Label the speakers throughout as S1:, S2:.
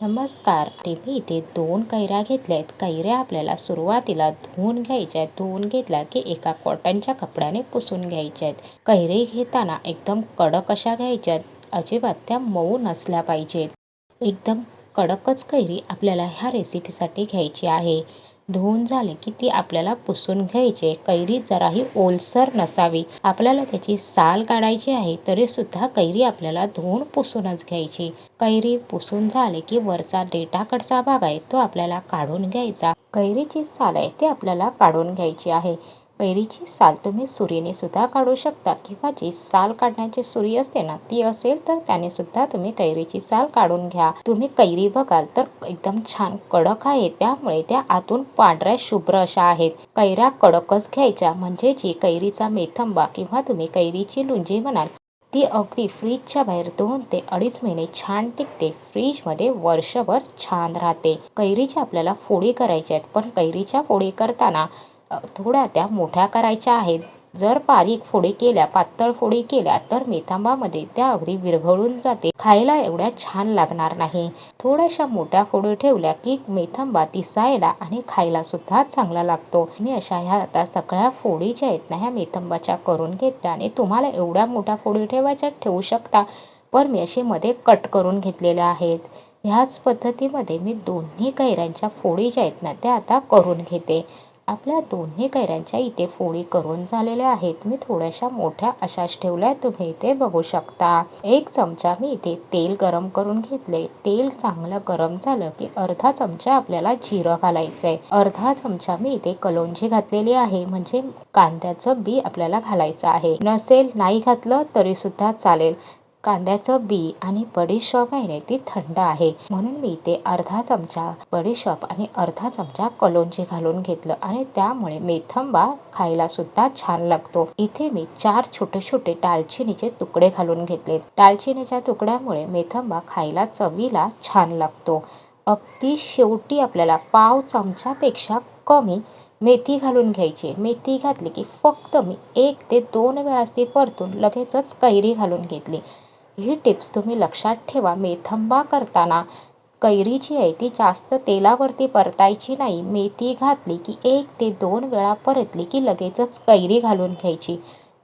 S1: नमस्कार. मी इथे दोन कैऱ्या घेतल्या आहेत कैऱ्या आपल्याला सुरुवातीला धुवून घ्यायच्या आहेत. धुवून घेतल्या की एका कॉटनच्या कपड्याने पुसून घ्यायच्या आहेत. कैरी घेताना एकदम कडक अशा घ्यायच्या आहेत. अजिबात त्या मऊ नसल्या पाहिजेत. एकदम कडकच कैरी आपल्याला ह्या रेसिपीसाठी घ्यायची आहे. धुवून झाले की ती आपल्याला पुसून घ्यायची. कैरी जराही ओलसर नसावी. आपल्याला त्याची साल काढायची आहे तरी सुद्धा कैरी आपल्याला धुवून पुसूनच घ्यायची. कैरी पुसून झाले की वरचा डेटाकडचा भाग आहे तो आपल्याला काढून घ्यायचा. कैरीची साल आहे ती आपल्याला काढून घ्यायची आहे. कैरीची साल तुम्ही सुरीने सुद्धा काढू शकता किंवा जी साल काढण्याची सुरी असते ना ती असेल तर त्याने सुद्धा तुम्ही कैरीची साल काढून घ्या. तुम्ही कैरी बघाल तर एकदम छान कडक आहे त्यामुळे त्या आतून पांढऱ्या शुभ्र अशा आहेत. कैऱ्या कडकच घ्यायच्या म्हणजे जी कैरीचा मेथंबा किंवा तुम्ही कैरीची लुंजी म्हणाल ती अगदी फ्रीजच्या बाहेर दोन ते अडीच महिने छान टिकते. फ्रीजमध्ये वर्षभर छान राहते. कैरीच्या आपल्याला फोडी करायच्या आहेत पण कैरीच्या फोडी करताना थोड्या त्या मोठ्या करायच्या आहेत. जर बारीक फोडी केल्या पातळ फोडी केल्या तर मेथांबामध्ये त्या अगदी विरघळून जाते. खायला एवढ्या छान लागणार नाही. थोड्याशा मोठ्या फोडी ठेवल्या की मेथांबा तिसायला आणि खायला सुद्धा चांगला लागतो. मी अशा ह्या आता सगळ्या फोडी ज्या आहेत ना ह्या मेथांबाच्या करून घेतल्या आणि तुम्हाला एवढ्या मोठ्या फोडी ठेवायच्या ठेवू शकता. पण मी असे मध्ये कट करून घेतलेल्या आहेत. ह्याच पद्धतीमध्ये मी दोन्ही कैऱ्यांच्या फोडी ज्या आहेत ना त्या आता करून घेते. आपल्या दोन्ही कैऱ्यांच्या इथे फोडी करून झालेल्या आहेत. मी थोड्याशा मोठ्या अशाच ठेवल्या तुम्ही इथे बघू शकता. एक चमचा मी इथे तेल गरम करून घेतले. तेल चांगलं गरम झालं की अर्धा चमचा आपल्याला जिरं घालायचंय. अर्धा चमचा मी इथे कलोंजी घातलेली आहे. म्हणजे कांद्याचं बी आपल्याला घालायचं आहे. नसेल नाही घातलं तरी सुद्धा चालेल. कांद्याचं बी आणि बडीशॉप आहे ना ती थंड आहे. म्हणून मी इथे अर्धा चमचा बडीशॉप आणि अर्धा चमचा कलोंजी घालून घेतलं आणि त्यामुळे मेथंबा खायला सुद्धा छान लागतो. इथे मी चार छोटे छोटे दालचिनीचे तुकडे घालून घेतले. दालचिनीच्या तुकड्यामुळे मेथंबा खायला चवीला छान लागतो. अगदी शेवटी आपल्याला पाव चमच्यापेक्षा कमी मेथी घालून घ्यायची. मेथी घातली की फक्त मी एक ते दोन वेळा ती परतून लगेचच कैरी घालून घेतली. ही टिप्स तुम्ही लक्षात ठेवा. मेथंबा करताना कैरी जी आहे ती जास्त तेलावरती परतायची नाही. मेथी घातली की एक ते दोन वेळा परतली की लगेचच कैरी घालून घ्यायची.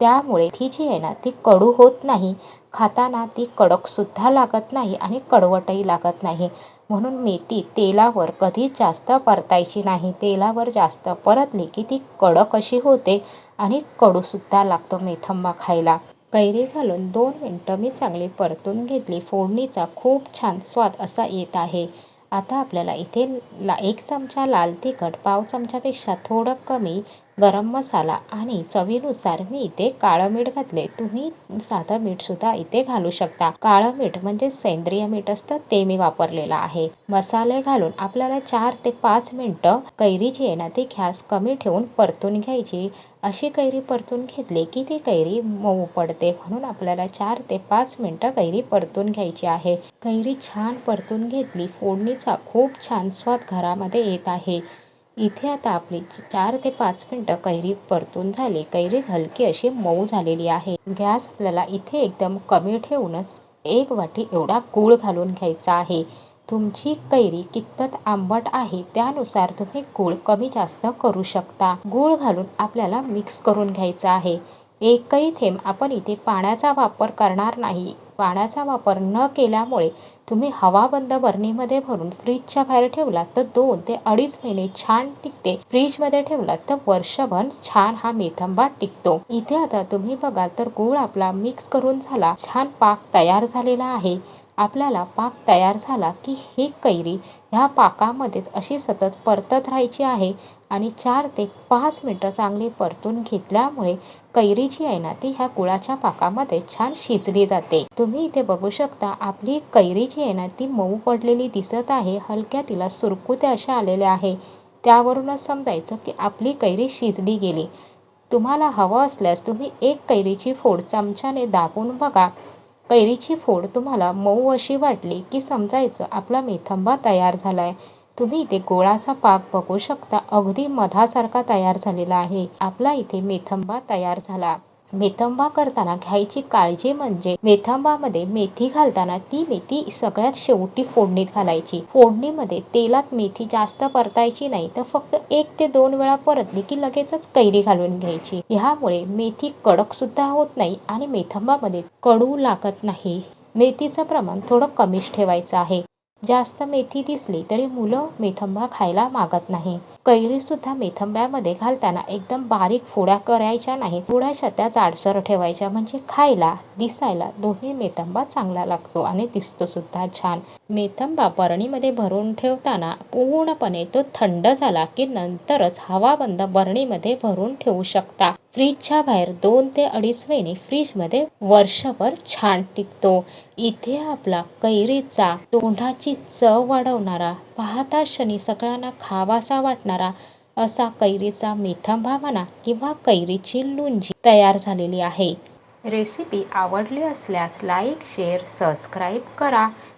S1: त्यामुळे ती जी आहे ना ती कडू होत नाही. खाताना ती कडकसुद्धा लागत नाही आणि कडवटही लागत नाही. म्हणून मेथी तेलावर कधीच जास्त परतायची नाही. तेलावर जास्त परतली की ती कडक अशी होते आणि कडूसुद्धा लागतो मेथंबा खायला. कैरी घालून दोन मिनटं मी चांगली परतून घेतली. फोडणीचा खूप छान स्वाद असा येत आहे. आता आपल्याला इथे ला एक चमचा लाल तिखट पाव चमच्यापेक्षा थोडं कमी गरम मसाला आणि चवीनुसार मी इथे काळं मीठ घातले. तुम्ही साधं मीठसुद्धा इथे घालू शकता. काळं मीठ म्हणजे सेंद्रिय मीठ असतं ते मी वापरलेलं आहे. मसाले घालून आपल्याला चार ते पाच मिनटं कैरी जी आहे ना ती गॅस कमी ठेवून परतून घ्यायची. अशी कैरी परतून घेतली की ती कैरी मऊ पडते म्हणून आपल्याला चार ते पाच मिनटं कैरी परतून घ्यायची आहे. कैरी छान परतून घेतली. फोडणीचा खूप छान स्वाद घरामध्ये येत आहे. इथे आता आपली चार ते पाच मिनटं कैरी परतून झाली. कैरी हलकी अशी मऊ झालेली आहे. गॅस आपल्याला इथे एकदम कमी ठेवूनच एक वाटी एवढा गूळ घालून घ्यायचा आहे. तुमची कैरी कितपत आंबट आहे त्यानुसार तुम्ही गूळ कमी जास्त करू शकता. गूळ घालून आपल्याला मिक्स करून घ्यायचा आहे. एकही थेंब आपण इथे पाण्याचा वापर करणार नाही. पाण्याचा वापर न केल्यामुळे तुम्ही हवाबंद बरणीमध्ये भरून फ्रीजच्या बाहेर ठेवला तर दोन ते अडीच महिने छान टिकते. फ्रीजमध्ये ठेवला तर वर्षभर छान हा मेथंबा टिकतो. इथे आता तुम्ही बघाल तर गूळ आपला मिक्स करून झाला छान पाक तयार झालेला आहे. आपल्याला पाक तयार झाला की ही कैरी ह्या पाकामध्येच अशी सतत परतत राहायची आहे. आणि चार ते पाच मिनटं चांगली परतून घेतल्यामुळे कैरी जी आहे ना ती ह्या गुळाच्या पाकामध्ये छान शिजली जाते. तुम्ही इथे बघू शकता आपली कैरी जी आहे ना ती मऊ पडलेली दिसत आहे हलक्या तिला सुरकुत्या अशा आलेल्या आहे. त्यावरूनच समजायचं की आपली कैरी शिजली गेली. तुम्हाला हवं असल्यास तुम्ही एक कैरीची फोड चमच्याने दाबून बघा. कैरीची फोड तुम्हाला मऊ अशी वाटली की समजायचं आपला मेथंबा तयार झाला आहे तुम्ही इथे गोळाचा पाक बघू शकता. अगदी मधासारखा तयार झालेला आहे. आपला इथे मेथंबा तयार झाला. मेथंबा करताना घ्यायची काळजी म्हणजे मेथंबामध्ये मेथी घालताना ती मेथी सगळ्यात शेवटी फोडणीत घालायची. फोडणीमध्ये तेलात मेथी जास्त परतायची नाही तर फक्त एक ते दोन वेळा परतली की लगेचच कैरी घालून घ्यायची. ह्यामुळे मेथी कडक सुद्धा होत नाही आणि मेथंबामध्ये कडू लागत नाही. मेथीचं प्रमाण थोडं कमीच ठेवायचं आहे. जास्त मेथी दिसली तरी मुलं मेथंबा खायला मागत नाही. कैरी सुद्धा मेथंब्यामध्ये घालताना एकदम बारीक फोड्या करायच्या नाही थोड्याशा त्या जाडसर ठेवायच्या म्हणजे खायला दिसायला दोन्ही मेथंबा चांगला लागतो आणि दिसतो सुद्धा छान. मेथम बरणीमध्ये भरून ठेवताना पूर्णपणे तो थंड झाला की नंतरच हवाबंद बरणीमध्ये भरून ठेवू शकता. फ्रीजच्या बाहेर दोन ते अडीच महिने फ्रीजमध्ये वर्षभर छान टिकतो. इथे आपला कैरीचा तोंडाची चव वाढवणारा पाहता क्षणी सगळ्यांना खावासा वाटणारा असा कैरीचा मेथंबा म्हणा किंवा कैरीची लुंजी तयार झालेली आहे. रेसिपी आवडली असल्यास लाईक शेअर सबस्क्राईब करा.